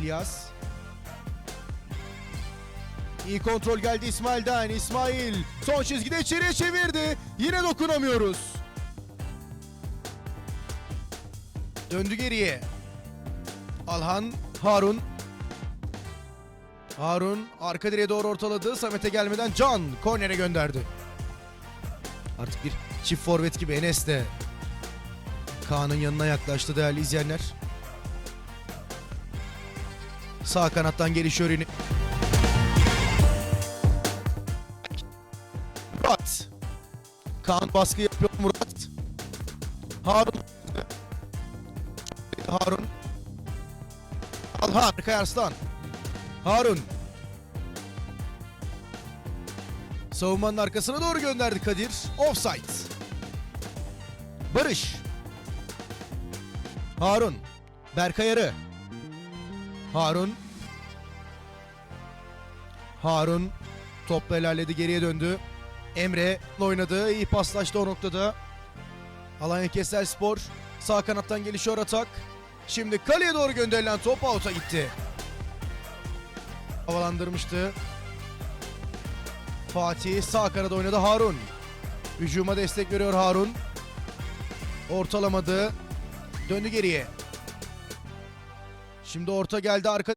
İlyas. İyi kontrol geldi İsmail'den. İsmail son çizgide içeriye çevirdi. Yine dokunamıyoruz. Döndü geriye. Alhan, Harun. Harun arka direğe doğru ortaladı. Samet'e gelmeden Can kornere gönderdi. Artık bir çift forvet gibi Enes de Kaan'ın yanına yaklaştı değerli izleyenler. Sağ kanattan gelişiyor yine. Murat. Kaan baskı yapıyor Murat. Harun. Harun. Alhan. Arkaya Arslan. Harun. Savunmanın arkasına doğru gönderdi Kadir. Offside. Barış. Harun. Berkay Arı. Harun. Harun. Topla ilerledi geriye döndü. Emre oynadı. iyi paslaştı o noktada. Alanya Kestel Spor. Sağ kanattan gelişiyor atak. Şimdi kaleye doğru gönderilen top out'a gitti. Havalandırmıştı. Fatih sağ kanada oynadı Harun. Hücuma destek veriyor Harun. Ortalamadı. Döndü geriye. Şimdi orta geldi arka